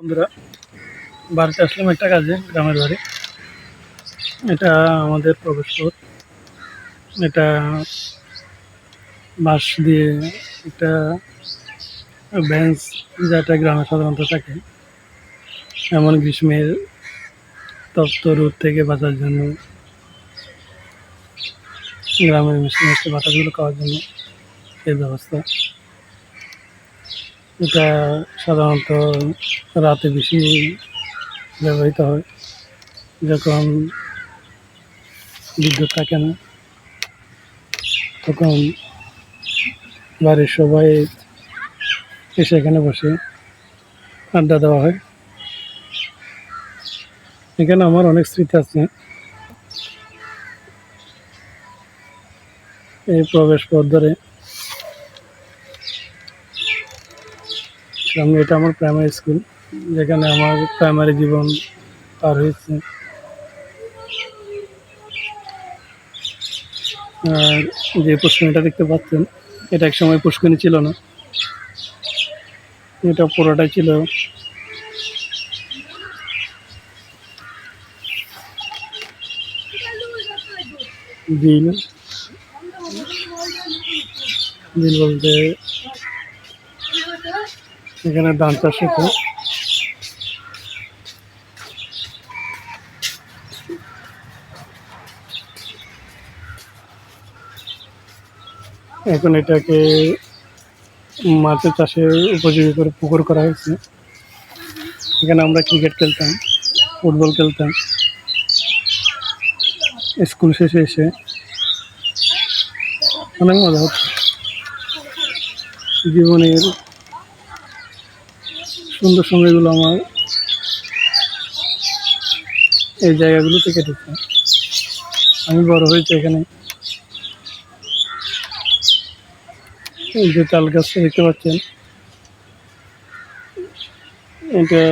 বন্ধুরা, বাড়িতে আসলাম একটা কাজে, গ্রামের বাড়ি। এটা আমাদের প্রবেশ পথ এটা বাঁশ দিয়ে একটা বেঞ্চ যেটা গ্রামে সাধারণত থাকে। এমন গ্রীষ্মের তপ্ত রোদ থেকে বাঁচার জন্য, গ্রামের মিষ্টি বাতাসগুলো খাওয়ার জন্য এই ব্যবস্থা। এটা সাধারণত রাতে বেশি ব্যবহৃত হয়। যখন বিদ্যুৎ থাকে না, তখন বাড়ির সবাই এসে এখানে বসে আড্ডা দেওয়া হয়। এখানে আমার অনেক স্মৃতি আছে। এই প্রবেশ পথ ধরে সামনে এটা আমার প্রাইমারি স্কুল যেখানে আমার প্রাইমারি জীবন পার হয়েছে। আর যে পুষ্করিণীটা দেখতে পাচ্ছেন, এটা এক সময় পুষ্করিণী ছিল না। এটা পুরোটাই ছিল বিল বিল বলতে এখানে ধান চাষ হতো এখন এটাকে মাছের চাষের উপযোগী করে পুকুর করা হয়েছে। এখানে আমরা ক্রিকেট খেলতাম ফুটবল খেলতাম স্কুল শেষে এসে অনেক মজা হতো জীবনের সুন্দর সময়গুলো আমার এই জায়গাগুলোতে কেটেছে। আমি বড় হয়েছি এখানে। এই যে তাল গাছটা দেখতে পাচ্ছেন। এটা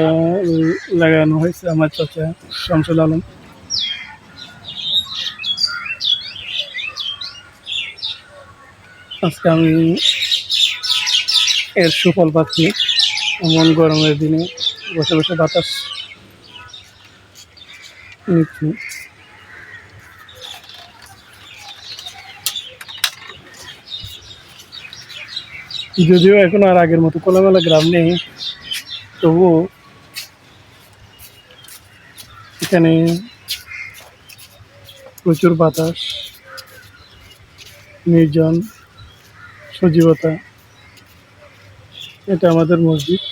লাগানো হয়েছে আমার চাচা শামসুল আলম। আজকে আমি এর সুফল পাচ্ছি। এমন গরমের দিনে বসে বসে বাতাস নিচ্ছি। যদিও এখন আর আগের মতো খোলামেলা গ্রাম নেই, তবুও এখানে প্রচুর বাতাস, নির্জন সজীবতা। এটা আমাদের মসজিদ।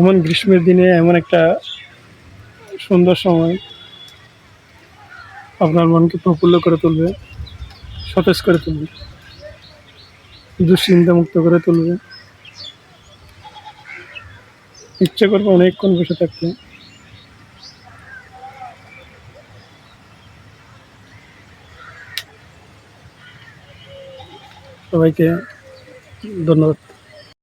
এমন গ্রীষ্মের দিনে এমন একটা সুন্দর সময় আপনার মনকে প্রফুল্ল করে তুলবে, সতেজ করে তুলবে দুশ্চিন্তা মুক্ত করে তুলবে। ইচ্ছে করবে অনেকক্ষণ বসে থাকতে। সবাইকে ধন্যবাদ।